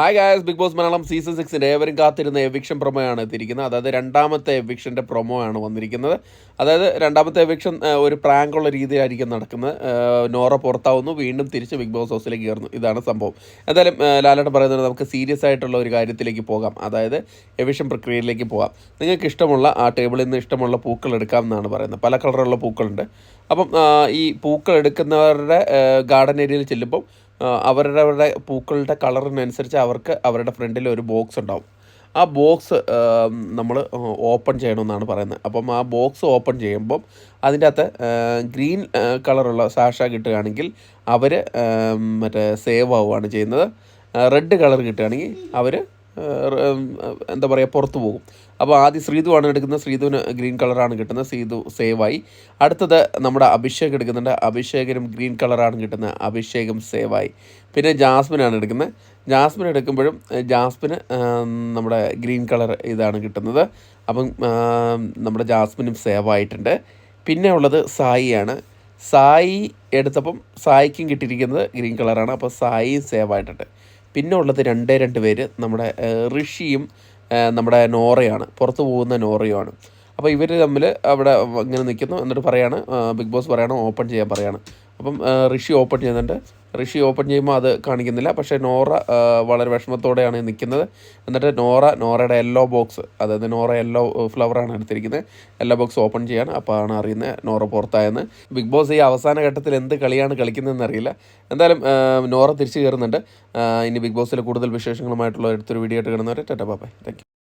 Hi guys Bigg Boss Malayalam season സിക്സിന്റെ ഏവരും കാത്തിരുന്ന eviction promo ആണ് എത്തിയിരിക്കുന്നത്. അതായത് രണ്ടാമത്തെ എവിക്ഷന്റെ പ്രൊമോ ആണ് വന്നിരിക്കുന്നത്. അതായത് രണ്ടാമത്തെ എവിക്ഷൻ ഒരു പ്രാങ്കുള്ള രീതിയിലായിരിക്കും നടക്കുന്നത്. നോറ പുറത്താവുന്നു വീണ്ടും തിരിച്ച് ബിഗ് ബോസ് ഹൗസിലേക്ക് കയറുന്നു. ഇതാണ് സംഭവം. എന്തായാലും ലാലേട്ടൻ പറയുന്നത് നമുക്ക് സീരിയസ് ആയിട്ടുള്ള ഒരു കാര്യത്തിലേക്ക് പോകാം. അതായത് എവിക്ഷൻ പ്രക്രിയയിലേക്ക് പോകാം. നിങ്ങൾക്ക് ഇഷ്ടമുള്ള ആ ടേബിളിൽ നിന്ന് ഇഷ്ടമുള്ള പൂക്കൾ എടുക്കാം എന്നാണ് പറയുന്നത്. പല കളറുള്ള പൂക്കളുണ്ട്. അപ്പം ഈ പൂക്കൾ എടുക്കുന്നവരുടെ ഗാർഡൻ ഏരിയയിൽ ചെല്ലുമ്പോൾ അവരുടെ അവരുടെ പൂക്കളുടെ കളറിനനുസരിച്ച് അവർക്ക് അവരുടെ ഫ്രണ്ടിൽ ഒരു ബോക്സ് ഉണ്ടാവും. ആ ബോക്സ് നമ്മൾ ഓപ്പൺ ചെയ്യണമെന്നാണ് പറയുന്നത്. അപ്പം ആ ബോക്സ് ഓപ്പൺ ചെയ്യുമ്പം അതിന്റെ അകത്ത് ഗ്രീൻ കളറുള്ള സാഷ കിട്ടുകയാണെങ്കിൽ അവർ മറ്റേ സേവ് ആവുകയാണ് ചെയ്യുന്നത്. റെഡ് കളർ കിട്ടുകയാണെങ്കിൽ അവർ എന്താ പറയുക പുറത്തു പോകും. അപ്പോൾ ആദ്യം ശ്രീതുവാണ് എടുക്കുന്നത്. ശ്രീതുവിന് ഗ്രീൻ കളറാണ് കിട്ടുന്നത്. സേവ് സേവായി അടുത്തത് നമ്മുടെ അഭിഷേക് എടുക്കുന്നുണ്ട്. അഭിഷേകിനും ഗ്രീൻ കളറാണ് കിട്ടുന്നത്. സേവ് സേവായി പിന്നെ ജാസ്മിനാണ് എടുക്കുന്നത്. ജാസ്മിൻ എടുക്കുമ്പോഴും ജാസ്മിന് നമ്മുടെ ഗ്രീൻ കളർ ഇതാണ് കിട്ടുന്നത്. അപ്പം നമ്മുടെ ജാസ്മിനും സേവ് ആയിട്ടുണ്ട്. പിന്നെ ഉള്ളത് സായിയാണ്. സായി എടുത്തപ്പം സായിക്കും കിട്ടിയിരിക്കുന്നത് ഗ്രീൻ കളറാണ് അപ്പോൾ സായിയും സേവ് ആയിട്ടുണ്ട്. പിന്നെ ഉള്ളത് രണ്ടേ രണ്ട് പേര് നമ്മുടെ ഋഷിയും നമ്മുടെ നോറയാണ്. പുറത്തു പോകുന്ന നോറയുമാണ്. അപ്പോൾ ഇവർ തമ്മിൽ അവിടെ ഇങ്ങനെ നിൽക്കുന്നു എന്നിട്ട് പറയാണ് ബിഗ് ബോസ് പറയാണ് ഓപ്പൺ ചെയ്യാൻ പറയാണ്. അപ്പം ഋഷി ഓപ്പൺ ചെയ്യുന്നുണ്ട്. ഋഷി ഓപ്പൺ ചെയ്യുമ്പോൾ അത് കാണിക്കുന്നില്ല. പക്ഷേ നോറ വളരെ വിഷമത്തോടെയാണ് നിൽക്കുന്നത്. എന്നിട്ട് നോറ നോറയുടെ യെല്ലോ ബോക്സ് അതായത് നോറ യെല്ലോ ഫ്ലവറാണ് എടുത്തിരിക്കുന്നത്. യെല്ലോ ബോക്സ് ഓപ്പൺ ചെയ്യാണ്. അപ്പോൾ ആണ് അറിയുന്നത് നോറ പുറത്തായെന്ന്. ബിഗ് ബോസ് ഈ അവസാന ഘട്ടത്തിൽ എന്ത് കളിയാണ് കളിക്കുന്നതെന്ന് അറിയില്ല. എന്തായാലും നോറ തിരിച്ചു കയറുന്നുണ്ട്. ഇനി ബിഗ് ബോസിൽ കൂടുതൽ വിശേഷങ്ങളുമായിട്ടുള്ള അടുത്തൊരു വീഡിയോ ആയിട്ട് കിടന്നവരെ ടാറ്റാ ബൈ താങ്ക്